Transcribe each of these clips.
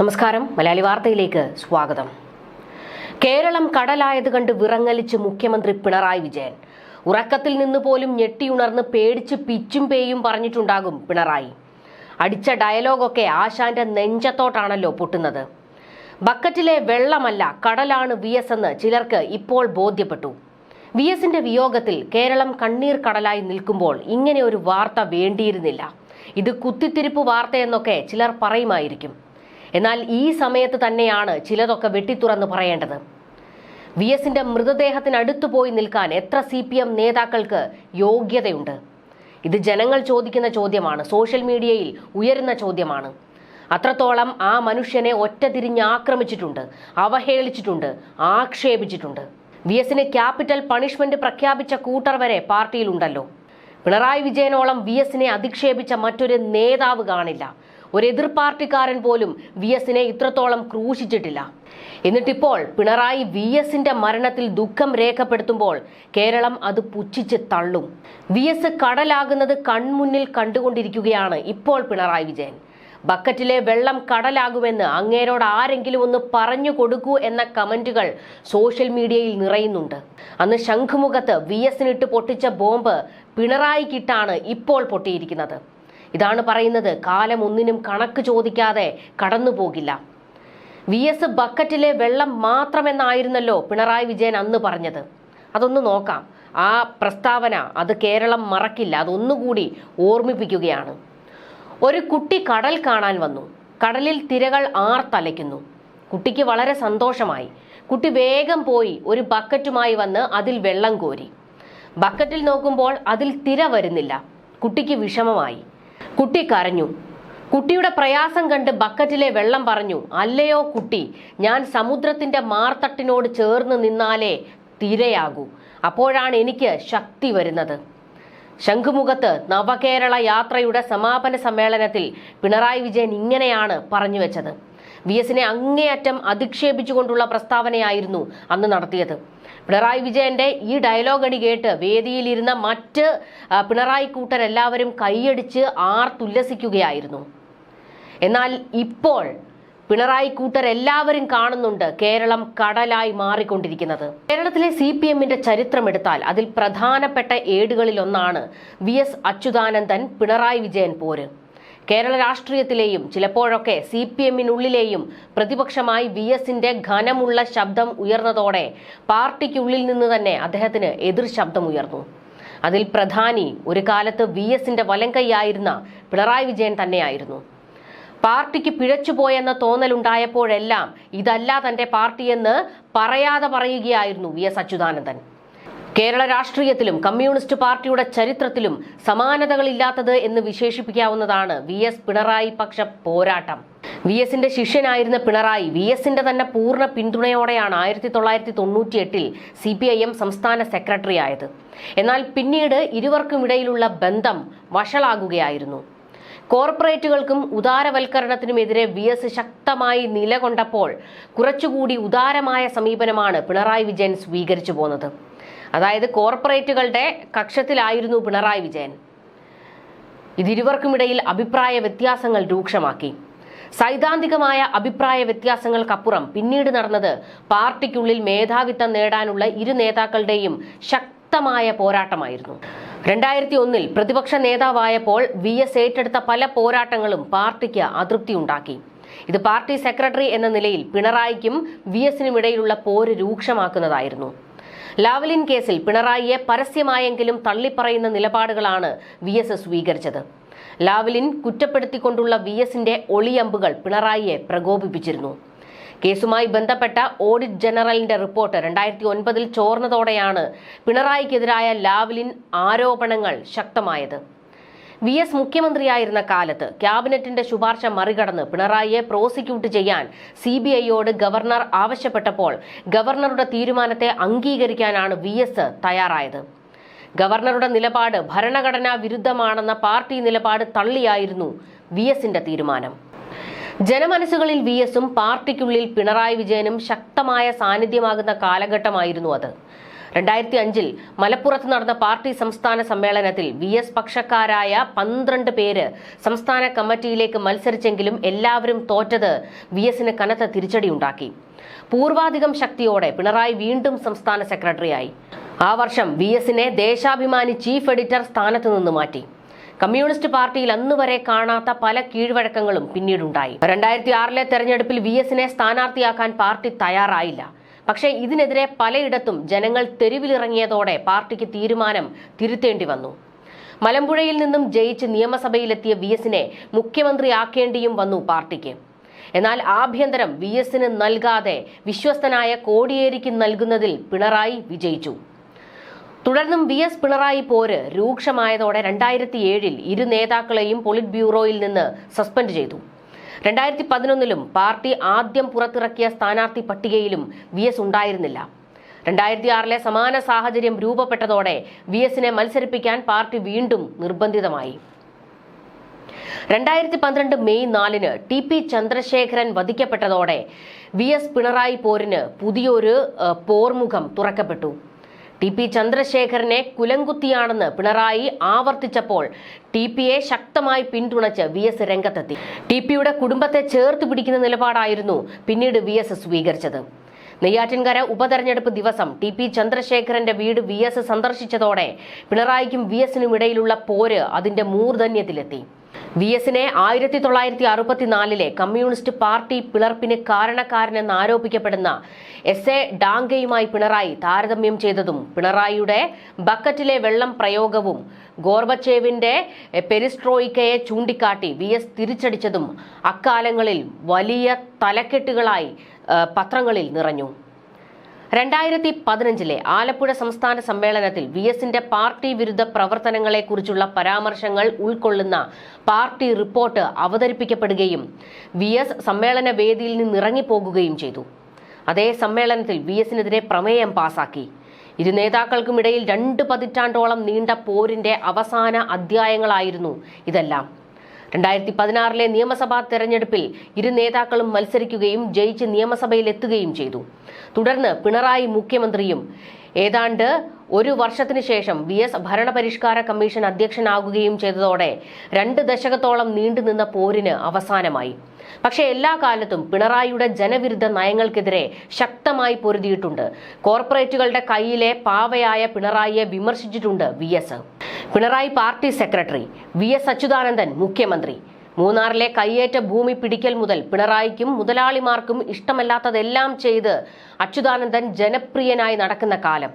നമസ്കാരം. മലയാളി വാർത്തയിലേക്ക് സ്വാഗതം. കേരളം കടലായത് കണ്ട് വിറങ്ങലിച്ച് മുഖ്യമന്ത്രി പിണറായി വിജയൻ. ഉറക്കത്തിൽ നിന്ന് പോലും ഞെട്ടിയുണർന്ന് പേടിച്ച് പിച്ചും പേയും പറഞ്ഞിട്ടുണ്ടാകും പിണറായി. അടിച്ച ഡയലോഗൊക്കെ ആശാന്റെ നെഞ്ചത്തോട്ടാണല്ലോ പൊട്ടുന്നത്. ബക്കറ്റിലെ വെള്ളമല്ല കടലാണ് വി എസ് എന്ന് ചിലർക്ക് ഇപ്പോൾ ബോധ്യപ്പെട്ടു. വി എസിന്റെ വിയോഗത്തിൽ കേരളം കണ്ണീർ കടലായി നിൽക്കുമ്പോൾ ഇങ്ങനെ ഒരു വാർത്ത വേണ്ടിയിരുന്നില്ല. ഇത് കുത്തിത്തിരിപ്പ് വാർത്തയെന്നൊക്കെ ചിലർ പറയുമായിരിക്കും. എന്നാൽ ഈ സമയത്ത് തന്നെയാണ് ചിലതൊക്കെ വെട്ടിത്തുറന്ന് പറയേണ്ടത്. വി എസിന്റെ മൃതദേഹത്തിനടുത്തു പോയി നിൽക്കാൻ എത്ര സി പി എം നേതാക്കൾക്ക് യോഗ്യതയുണ്ട്? ഇത് ജനങ്ങൾ ചോദിക്കുന്ന ചോദ്യമാണ്. സോഷ്യൽ മീഡിയയിൽ ഉയരുന്ന ചോദ്യമാണ്. അത്രത്തോളം ആ മനുഷ്യനെ ഒറ്റ തിരിഞ്ഞ് ആക്രമിച്ചിട്ടുണ്ട് അവഹേളിച്ചിട്ടുണ്ട് ആക്ഷേപിച്ചിട്ടുണ്ട്. വി എസിന് ക്യാപിറ്റൽ പണിഷ്മെന്റ് പ്രഖ്യാപിച്ച കൂട്ടർ വരെ പാർട്ടിയിലുണ്ടല്ലോ പിണറായി വിജയനോളം വി എസിനെ അധിക്ഷേപിച്ച മറ്റൊരു നേതാവ് കാണില്ല. ഒരു എതിർ പാർട്ടിക്കാരൻ പോലും വി എസിനെ ഇത്രത്തോളം ക്രൂശിച്ചിട്ടില്ല. എന്നിട്ടിപ്പോൾ പിണറായി വി എസിന്റെ മരണത്തിൽ ദുഃഖം രേഖപ്പെടുത്തുമ്പോൾ കേരളം അത് പുച്ഛിച്ച് തള്ളും. വി എസ് കടലാകുന്നത് കൺമുന്നിൽ കണ്ടുകൊണ്ടിരിക്കുകയാണ് ഇപ്പോൾ പിണറായി വിജയൻ. ബക്കറ്റിലെ വെള്ളം കടലാകുമെന്ന് അങ്ങേരോട് ആരെങ്കിലും ഒന്ന് പറഞ്ഞു കൊടുക്കൂ എന്ന കമന്റുകൾ സോഷ്യൽ മീഡിയയിൽ നിറയുന്നുണ്ട്. അന്ന് ശംഖുമുഖത്ത് വി എസിനിട്ട് പൊട്ടിച്ച ബോംബ് പിണറായിക്കിട്ടാണ് ഇപ്പോൾ പൊട്ടിയിരിക്കുന്നത്. ഇതാണ് പറയുന്നത്. കാലം ഒന്നിനും കണക്ക് ചോദിക്കാതെ കടന്നു പോകില്ല. വി എസ് ബക്കറ്റിലെ വെള്ളം മാത്രമെന്നായിരുന്നല്ലോ പിണറായി വിജയൻ അന്ന് പറഞ്ഞത്. അതൊന്ന് നോക്കാം. ആ പ്രസ്താവന അത് കേരളം മറക്കില്ല. അതൊന്നുകൂടി ഓർമ്മിപ്പിക്കുകയാണ്. ഒരു കുട്ടി കടൽ കാണാൻ വന്നു. കടലിൽ തിരകൾ ആർത്തലയ്ക്കുന്നു കുട്ടിക്ക് വളരെ സന്തോഷമായി. കുട്ടി വേഗം പോയി ഒരു ബക്കറ്റുമായി വന്ന് അതിൽ വെള്ളം കോരി. ബക്കറ്റിൽ നോക്കുമ്പോൾ അതിൽ തിര വരുന്നില്ല. കുട്ടിക്ക് വിഷമമായി. കുട്ടി കരഞ്ഞു. കുട്ടിയുടെ പ്രയാസം കണ്ട് ബക്കറ്റിലെ വെള്ളം പറഞ്ഞു. അല്ലയോ കുട്ടി ഞാൻ സമുദ്രത്തിന്റെ മാർത്തട്ടിനോട് ചേർന്ന് നിന്നാലേ തിരയാകൂ. അപ്പോഴാണ് എനിക്ക് ശക്തി വരുന്നത്. ശംഖുമുഖത്ത് നവകേരള യാത്രയുടെ സമാപന സമ്മേളനത്തിൽ പിണറായി വിജയൻ ഇങ്ങനെയാണ് പറഞ്ഞു വെച്ചത്. വി എസിനെ അങ്ങേയറ്റം അധിക്ഷേപിച്ചുകൊണ്ടുള്ള പ്രസ്താവനയായിരുന്നു അന്ന് നടത്തിയത്. പിണറായി വിജയന്റെ ഈ ഡയലോഗ് അടി കേട്ട് വേദിയിലിരുന്ന മറ്റ് പിണറായി കൂട്ടരെല്ലാവരും കൈയടിച്ച് ആർത്തുല്ലസിക്കുകയായിരുന്നു. എന്നാൽ ഇപ്പോൾ പിണറായി കൂട്ടർ എല്ലാവരും കാണുന്നുണ്ട് കേരളം കടലായി മാറിക്കൊണ്ടിരിക്കുന്നത്. കേരളത്തിലെ സി പി എമ്മിന്റെ ചരിത്രം എടുത്താൽ അതിൽ പ്രധാനപ്പെട്ട ഏടുകളിൽ ഒന്നാണ് വി എസ് അച്യുതാനന്ദൻ പിണറായി വിജയൻ പോര്. കേരള രാഷ്ട്രീയത്തിലെയും ചിലപ്പോഴൊക്കെ സി പി എമ്മിനുള്ളിലെയും പ്രതിപക്ഷമായി വി എസിന്റെ ഘനമുള്ള ശബ്ദം ഉയർന്നതോടെ പാർട്ടിക്കുള്ളിൽ നിന്ന് തന്നെ അദ്ദേഹത്തിന് എതിർ ശബ്ദം ഉയർന്നു. അതിൽ പ്രധാനി ഒരു കാലത്ത് വി എസിന്റെ വലങ്കൈയായിരുന്ന പിണറായി വിജയൻ തന്നെയായിരുന്നു. പാർട്ടിക്ക് പിഴച്ചുപോയെന്ന തോന്നലുണ്ടായപ്പോഴെല്ലാം ഇതല്ല തന്റെ പാർട്ടിയെന്ന് പറയാതെ പറയുകയായിരുന്നു വി എസ് അച്യുതാനന്ദൻ. കേരള രാഷ്ട്രീയത്തിലും കമ്മ്യൂണിസ്റ്റ് പാർട്ടിയുടെ ചരിത്രത്തിലും സമാനതകളില്ലാത്തത് എന്ന് വിശേഷിപ്പിക്കാവുന്നതാണ് വി എസ് പിണറായി പക്ഷ പോരാട്ടം. വി എസിന്റെ ശിഷ്യനായിരുന്ന പിണറായി വി എസിന്റെ തന്നെ പൂർണ പിന്തുണയോടെയാണ് ആയിരത്തി തൊള്ളായിരത്തി തൊണ്ണൂറ്റി എട്ടിൽ സി പി ഐ എം സംസ്ഥാന സെക്രട്ടറി ആയത് എന്നാൽ പിന്നീട് ഇരുവർക്കുമിടയിലുള്ള ബന്ധം വഷളാകുകയായിരുന്നു. കോർപ്പറേറ്റുകൾക്കും ഉദാരവൽക്കരണത്തിനുമെതിരെ വി എസ് ശക്തമായി നിലകൊണ്ടപ്പോൾ കുറച്ചുകൂടി ഉദാരമായ സമീപനമാണ് പിണറായി വിജയൻ സ്വീകരിച്ചു പോന്നത്. അതായത് കോർപ്പറേറ്റുകളുടെ കക്ഷത്തിലായിരുന്നു പിണറായി വിജയൻ. ഇതിരുവർക്കുമിടയിൽ അഭിപ്രായ വ്യത്യാസങ്ങൾ രൂക്ഷമാക്കി. സൈദ്ധാന്തികമായ അഭിപ്രായ വ്യത്യാസങ്ങൾക്കപ്പുറം പിന്നീട് നടന്നത് പാർട്ടിക്കുള്ളിൽ മേധാവിത്വം നേടാനുള്ള ഇരു നേതാക്കളുടെയും ശക്തമായ പോരാട്ടമായിരുന്നു. രണ്ടായിരത്തി ഒന്നിൽ പ്രതിപക്ഷ നേതാവായപ്പോൾ വി എസ് ഏറ്റെടുത്ത പല പോരാട്ടങ്ങളും പാർട്ടിക്ക് അതൃപ്തിയുണ്ടാക്കി ഇത് പാർട്ടി സെക്രട്ടറി എന്ന നിലയിൽ പിണറായിക്കും വി എസിനും ഇടയിലുള്ള പോര് രൂക്ഷമാക്കുന്നതായിരുന്നു. ലാവലിൻ കേസിൽ പിണറായിയെ പരസ്യമായെങ്കിലും തള്ളിപ്പറയുന്ന നിലപാടുകളാണ് വി സ്വീകരിച്ചത്. ലാവലിൻ കുറ്റപ്പെടുത്തിക്കൊണ്ടുള്ള വി എസിന്റെ ഒളിയമ്പുകൾ പിണറായിയെ പ്രകോപിപ്പിച്ചിരുന്നു. കേസുമായി ബന്ധപ്പെട്ട ഓഡിറ്റ് ജനറലിന്റെ റിപ്പോർട്ട് രണ്ടായിരത്തി ഒൻപതിൽ ചോർന്നതോടെയാണ് പിണറായിക്കെതിരായ ലാവലിൻ ആരോപണങ്ങൾ ശക്തമായത്. വി എസ് മുഖ്യമന്ത്രിയായിരുന്ന കാലത്ത് ക്യാബിനറ്റിന്റെ ശുപാർശ മറികടന്ന് പിണറായിയെ പ്രോസിക്യൂട്ട് ചെയ്യാൻ സി ബി ഐയോട് ഗവർണർ ആവശ്യപ്പെട്ടപ്പോൾ ഗവർണറുടെ തീരുമാനത്തെ അംഗീകരിക്കാനാണ് വി എസ് തയ്യാറായത്. ഗവർണറുടെ നിലപാട് ഭരണഘടനാ വിരുദ്ധമാണെന്ന പാർട്ടി നിലപാട് തള്ളിയായിരുന്നു വി എസിന്റെ തീരുമാനം. ജനമനസ്സുകളിൽ വി എസും പാർട്ടിക്കുള്ളിൽ പിണറായി വിജയനും ശക്തമായ സാന്നിധ്യമാകുന്ന കാലഘട്ടമായിരുന്നു അത്. രണ്ടായിരത്തി അഞ്ചിൽ മലപ്പുറത്ത് നടന്ന പാർട്ടി സംസ്ഥാന സമ്മേളനത്തിൽ വി എസ് പക്ഷക്കാരായ പന്ത്രണ്ട് പേര് സംസ്ഥാന കമ്മിറ്റിയിലേക്ക് മത്സരിച്ചെങ്കിലും എല്ലാവരും തോറ്റത് വി എസിന് കനത്ത തിരിച്ചടിയുണ്ടാക്കി. പൂർവാധികം ശക്തിയോടെ പിണറായി വീണ്ടും സംസ്ഥാന സെക്രട്ടറിയായി. ആ വർഷം വി എസിനെ ദേശാഭിമാനി ചീഫ് എഡിറ്റർ സ്ഥാനത്ത് നിന്ന് മാറ്റി. കമ്മ്യൂണിസ്റ്റ് പാർട്ടിയിൽ അന്ന് വരെ കാണാത്ത പല കീഴ്വഴക്കങ്ങളും പിന്നീടുണ്ടായി. രണ്ടായിരത്തി ആറിലെ തെരഞ്ഞെടുപ്പിൽ വി എസിനെ സ്ഥാനാർത്ഥിയാക്കാൻ പാർട്ടി തയ്യാറായില്ല. പക്ഷേ ഇതിനെതിരെ പലയിടത്തും ജനങ്ങൾ തെരുവിലിറങ്ങിയതോടെ പാർട്ടിക്ക് തീരുമാനം തിരുത്തേണ്ടി വന്നു. മലമ്പുഴയിൽ നിന്നും ജയിച്ച് നിയമസഭയിലെത്തിയ വി എസിനെ മുഖ്യമന്ത്രിയാക്കേണ്ടിയും വന്നു പാർട്ടിക്ക്. എന്നാൽ ആഭ്യന്തരം വി എസിന് നൽകാതെ വിശ്വസ്തനായ കോടിയേരിക്ക് നൽകുന്നതിൽ പിണറായി വിജയിച്ചു. തുടർന്നും വി എസ് പിണറായി പോര് രൂക്ഷമായതോടെ രണ്ടായിരത്തി ഏഴിൽ ഇരു നേതാക്കളെയും പോളിറ്റ് ബ്യൂറോയിൽ നിന്ന് സസ്പെൻഡ് ചെയ്തു. രണ്ടായിരത്തി പതിനൊന്നിലും പാർട്ടി ആദ്യം പുറത്തിറക്കിയ സ്ഥാനാർത്ഥി പട്ടികയിലും വി എസ് ഉണ്ടായിരുന്നില്ല. രണ്ടായിരത്തി ആറിലെ സമാന സാഹചര്യം രൂപപ്പെട്ടതോടെ വി എസിനെ മത്സരിപ്പിക്കാൻ പാർട്ടി വീണ്ടും നിർബന്ധിതമായി. രണ്ടായിരത്തി പന്ത്രണ്ട് മെയ് നാലിന് ടി പി ചന്ദ്രശേഖരൻ വധിക്കപ്പെട്ടതോടെ വി എസ് പിണറായി പോരിന് പുതിയൊരു പോർമുഖം തുറക്കപ്പെട്ടു. ടി പി ചന്ദ്രശേഖരനെ കുലങ്കുത്തിയാണെന്ന് പിണറായി ആവർത്തിച്ചപ്പോൾ ടി പിയെ ശക്തമായി പിന്തുണച്ച് വി എസ് രംഗത്തെത്തി. ടി പിയുടെ കുടുംബത്തെ ചേർത്ത് പിടിക്കുന്ന നിലപാടായിരുന്നു പിന്നീട് വി എസ് സ്വീകരിച്ചത്. നെയ്യാറ്റിൻകര ഉപതെരഞ്ഞെടുപ്പ് ദിവസം ടി പി ചന്ദ്രശേഖരന്റെ വീട് വി എസ് സന്ദർശിച്ചതോടെ പിണറായിക്കും വി എസിനും ഇടയിലുള്ള പോര് അതിന്റെ മൂർധന്യത്തിലെത്തി. വി എസിനെ ആയിരത്തി തൊള്ളായിരത്തി അറുപത്തിനാലിലെ കമ്മ്യൂണിസ്റ്റ് പാർട്ടി പിളർപ്പിന് കാരണക്കാരനെന്ന് ആരോപിക്കപ്പെടുന്ന എസ് എ ഡാങ്കയുമായി പിണറായി താരതമ്യം ചെയ്തതും പിണറായിയുടെ ബക്കറ്റിലെ വെള്ളം പ്രയോഗവും ഗോർബച്ചേവിന്റെ പെരിസ്ട്രോയിക്കയെ ചൂണ്ടിക്കാട്ടി വി എസ് തിരിച്ചടിച്ചതും അക്കാലങ്ങളിൽ വലിയ തലക്കെട്ടുകളായി പത്രങ്ങളിൽ നിറഞ്ഞു. രണ്ടായിരത്തി പതിനഞ്ചിലെ ആലപ്പുഴ സംസ്ഥാന സമ്മേളനത്തിൽ വി എസിന്റെ പാർട്ടി വിരുദ്ധ പ്രവർത്തനങ്ങളെക്കുറിച്ചുള്ള പരാമർശങ്ങൾ ഉൾക്കൊള്ളുന്ന പാർട്ടി റിപ്പോർട്ട് അവതരിപ്പിക്കപ്പെടുകയും വി എസ് സമ്മേളന വേദിയിൽ നിന്നിറങ്ങിപ്പോകുകയും ചെയ്തു. അതേ സമ്മേളനത്തിൽ വി എസിനെതിരെ പ്രമേയം പാസാക്കി. ഇരു നേതാക്കൾക്കുമിടയിൽ രണ്ട് പതിറ്റാണ്ടോളം നീണ്ട പോരിന്റെ അവസാന അധ്യായങ്ങളായിരുന്നു ഇതെല്ലാം. രണ്ടായിരത്തി പതിനാറിലെ നിയമസഭാ തെരഞ്ഞെടുപ്പിൽ ഇരു നേതാക്കളും മത്സരിക്കുകയും ജയിച്ച് നിയമസഭയിലെത്തുകയും ചെയ്തു. തുടർന്ന് പിണറായി മുഖ്യമന്ത്രിയും ഏതാണ്ട് ഒരു വർഷത്തിനു ശേഷം വി എസ് ഭരണപരിഷ്കാര കമ്മീഷൻ അധ്യക്ഷനാകുകയും ചെയ്തതോടെ രണ്ട് ദശകത്തോളം നീണ്ടുനിന്ന പോരിന് അവസാനമായി. പക്ഷേ എല്ലാ കാലത്തും പിണറായിയുടെ ജനവിരുദ്ധ നയങ്ങൾക്കെതിരെ ശക്തമായി പൊരുതിയിട്ടുണ്ട്. കോർപ്പറേറ്റുകളുടെ കയ്യിലെ പാവയായ പിണറായിയെ വിമർശിച്ചിട്ടുണ്ട് V Pinarayi party secretary V S Achuthanandan മുഖ്യമന്ത്രി. മൂന്നാറിലെ കയ്യേറ്റ ഭൂമി പിടിക്കൽ മുതൽ പിണറായിക്കും മുതലാളിമാർക്കും ഇഷ്ടമല്ലാത്തതെല്ലാം ചെയ്ത് അച്യുതാനന്ദൻ ജനപ്രിയനായി നടക്കുന്ന കാലം.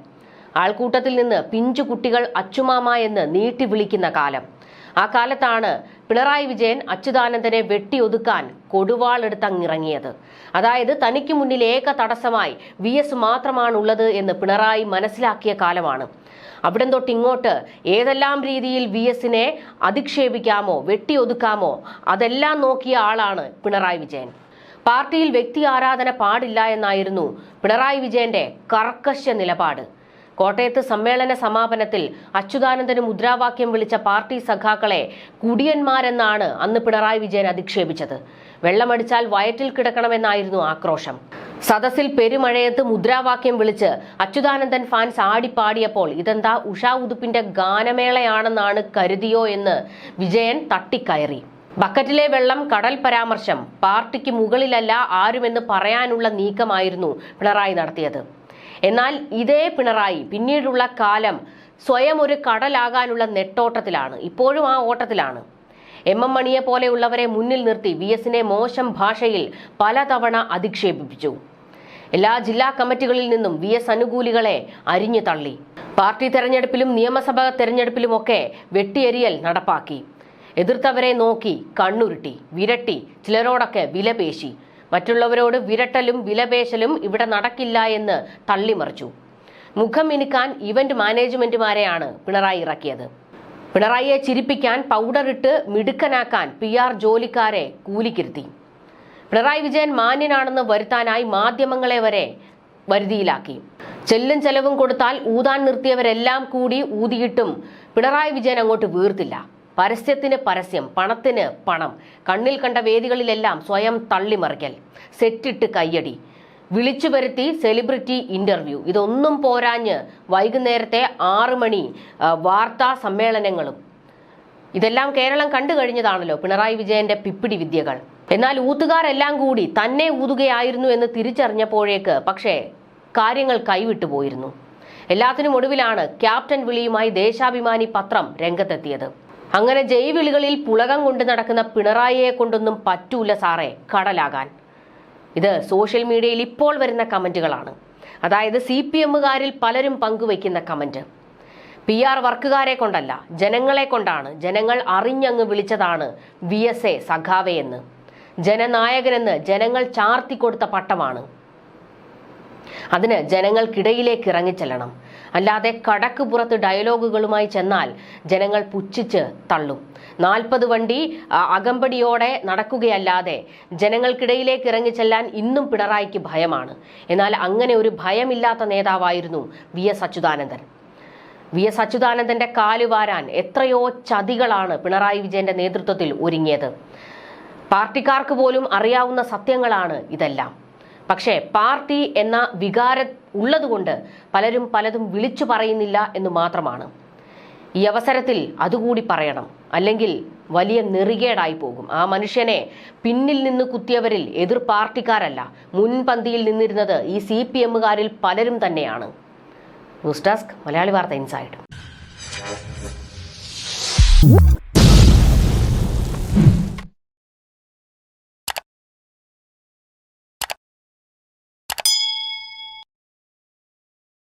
ആൾക്കൂട്ടത്തിൽ നിന്ന് പിഞ്ചു കുട്ടികൾ അച്ചുമാമ എന്ന് നീട്ടി വിളിക്കുന്ന കാലം. ആ കാലത്താണ് പിണറായി വിജയൻ അച്യുതാനന്ദനെ വെട്ടിയൊതുക്കാൻ കൊടുവാളെടുത്തങ്ങിറങ്ങിയത്. അതായത് തനിക്ക് മുന്നിൽ ഏക തടസ്സമായി വി എസ് മാത്രമാണുള്ളത് എന്ന് പിണറായി മനസ്സിലാക്കിയ കാലമാണ്. അവിടം തൊട്ട് ഇങ്ങോട്ട് ഏതെല്ലാം രീതിയിൽ വി എസിനെ അധിക്ഷേപിക്കാമോ വെട്ടിയൊതുക്കാമോ അതെല്ലാം നോക്കിയ ആളാണ് പിണറായി വിജയൻ. പാർട്ടിയിൽ വ്യക്തി ആരാധന പാടില്ല എന്നായിരുന്നു പിണറായി വിജയന്റെ കർക്കശ നിലപാട്. കോട്ടയത്ത് സമ്മേളന സമാപനത്തിൽ അച്യുതാനന്ദന് മുദ്രാവാക്യം വിളിച്ച പാർട്ടി സഖാക്കളെ കുടിയന്മാരെന്നാണ് അന്ന് പിണറായി വിജയൻ അധിക്ഷേപിച്ചത്. വെള്ളമടിച്ചാൽ വയറ്റിൽ കിടക്കണമെന്നായിരുന്നു ആക്രോശം. സദസ്സിൽ പെരുമഴയത്ത് മുദ്രാവാക്യം വിളിച്ച് അച്യുതാനന്ദൻ ഫാൻസ് ആടിപ്പാടിയപ്പോൾ ഇതെന്താ ഉഷാ ഉതുപ്പിന്റെ ഗാനമേളയാണെന്നാണ് കരുതിയോ? എന്ന് വിജയൻ തട്ടിക്കയറി. ബക്കറ്റിലെ വെള്ളം കടൽ പരാമർശം പാർട്ടിക്ക് മുകളിലല്ല ആരുമെന്ന് പറയാനുള്ള നീക്കമായിരുന്നു പിണറായി നടത്തിയത്. എന്നാൽ ഇതേ പിണറായി പിന്നീടുള്ള കാലം സ്വയം ഒരു കടലാകാനുള്ള നെട്ടോട്ടത്തിലാണ് ഇപ്പോഴും ആ ഓട്ടത്തിലാണ്. എം എം മണിയെ പോലെയുള്ളവരെ മുന്നിൽ നിർത്തി വി എസിനെ മോശം ഭാഷയിൽ പലതവണ അധിക്ഷേപിപ്പിച്ചു. എല്ലാ ജില്ലാ കമ്മിറ്റികളിൽ നിന്നും വി എസ് അനുകൂലികളെ അരിഞ്ഞു തള്ളി. പാർട്ടി തെരഞ്ഞെടുപ്പിലും നിയമസഭാ തെരഞ്ഞെടുപ്പിലുമൊക്കെ വെട്ടിയെരിയൽ നടപ്പാക്കി. എതിർത്തവരെ നോക്കി കണ്ണുരുട്ടി വിരട്ടി ചിലരോടൊക്കെ വിലപേശി. മറ്റുള്ളവരോട് വിരട്ടലും വിലപേശലും ഇവിടെ നടക്കില്ല എന്ന് തള്ളിമറിച്ചു. മുഖം മിനുക്കാൻ ഇവന്റ് മാനേജ്മെന്റുമാരെയാണ് പിണറായി ഇറക്കിയത്. പിണറായിയെ ചിരിപ്പിക്കാൻ പൗഡറിട്ട് മിടുക്കനാക്കാൻ പി ആർ ജോലിക്കാരെ കൂലിക്കിരുത്തി. പിണറായി വിജയൻ മാന്യനാണെന്ന് വരുത്താനായി മാധ്യമങ്ങളെ വരെ വരുതിയിലാക്കി. ചെല്ലും ചെലവും കൊടുത്താൽ ഊതാൻ നിർത്തിയവരെല്ലാം കൂടി ഊതിയിട്ടും പിണറായി വിജയൻ അങ്ങോട്ട് വീർത്തില്ല. പരസ്യത്തിന് പരസ്യം പണത്തിന് പണം. കണ്ണിൽ കണ്ട വേദികളിലെല്ലാം സ്വയം തള്ളിമറിക്കൽ. സെറ്റിട്ട് കയ്യടി. വിളിച്ചു വരുത്തി സെലിബ്രിറ്റി ഇന്റർവ്യൂ. ഇതൊന്നും പോരാഞ്ഞ് വൈകുന്നേരത്തെ ആറ് മണി വാർത്താ സമ്മേളനങ്ങളും. ഇതെല്ലാം കേരളം കണ്ടു കഴിഞ്ഞതാണല്ലോ പിണറായി വിജയന്റെ പിപ്പിടി വിദ്യകൾ. എന്നാൽ ഊത്തുകാരെല്ലാം കൂടി തന്നെ ഊതുകയായിരുന്നു എന്ന് തിരിച്ചറിഞ്ഞപ്പോഴേക്ക് പക്ഷേ കാര്യങ്ങൾ കൈവിട്ടു പോയിരുന്നു. എല്ലാത്തിനും ഒടുവിലാണ് ക്യാപ്റ്റൻ വിളിയുമായി ദേശാഭിമാനി പത്രം രംഗത്തെത്തിയത്. അങ്ങനെ ജൈവിളികളിൽ പുളകം കൊണ്ട് നടക്കുന്ന പിണറായിയെ കൊണ്ടൊന്നും പറ്റൂല സാറേ കടലാകാൻ. ഇത് സോഷ്യൽ മീഡിയയിൽ ഇപ്പോൾ വരുന്ന കമന്റുകളാണ് അതായത് സി പി എമ്മുകാരിൽ പലരും പങ്കുവയ്ക്കുന്ന കമന്റ് പി ആർ വർക്കുകാരെ കൊണ്ടല്ല ജനങ്ങളെ കൊണ്ടാണ്. ജനങ്ങൾ അറിഞ്ഞങ്ങ് വിളിച്ചതാണ് വി എസ് എ സഖാവെ എന്ന്. ജനനായകനെന്ന് ജനങ്ങൾ ചാർത്തിക്കൊടുത്ത പട്ടമാണ്. അതിന് ജനങ്ങൾക്കിടയിലേക്ക് ഇറങ്ങിച്ചെല്ലണം. അല്ലാതെ കടക്ക് പുറത്ത് ഡയലോഗുകളുമായി ചെന്നാൽ ജനങ്ങൾ പുച്ഛിച്ച് തള്ളും. നാൽപ്പത് വണ്ടി അകമ്പടിയോടെ നടക്കുകയല്ലാതെ ജനങ്ങൾക്കിടയിലേക്ക് ഇറങ്ങിച്ചെല്ലാൻ ഇന്നും പിണറായിക്ക് ഭയമാണ്. എന്നാൽ അങ്ങനെ ഒരു ഭയമില്ലാത്ത നേതാവായിരുന്നു V S Achuthanandan. V S അച്യുതാനന്ദന്റെ കാലുവാരാൻ എത്രയോ ചതികളാണ് പിണറായി വിജയന്റെ നേതൃത്വത്തിൽ ഒരുങ്ങിയത്. പാർട്ടിക്കാർക്ക് പോലും അറിയാവുന്ന സത്യങ്ങളാണ് ഇതെല്ലാം. പക്ഷേ പാർട്ടി എന്ന വികാര ഉള്ളതുകൊണ്ട് പലരും പലതും വിളിച്ചു പറയുന്നില്ല എന്ന് മാത്രമാണ്. ഈ അവസരത്തിൽ അതുകൂടി പറയണം. അല്ലെങ്കിൽ വലിയ നെറികേടായി പോകും. ആ മനുഷ്യനെ പിന്നിൽ നിന്ന് കുത്തിയവരിൽ എതിർ പാർട്ടിക്കാരല്ല. മുൻപന്തിയിൽ നിന്നിരുന്നത് ഈ സി പി എമ്മുകാരിൽ പലരും തന്നെയാണ്. ന്യൂസ് ഡെസ്ക് മലയാളി വാർത്ത ഇൻസൈഡ്.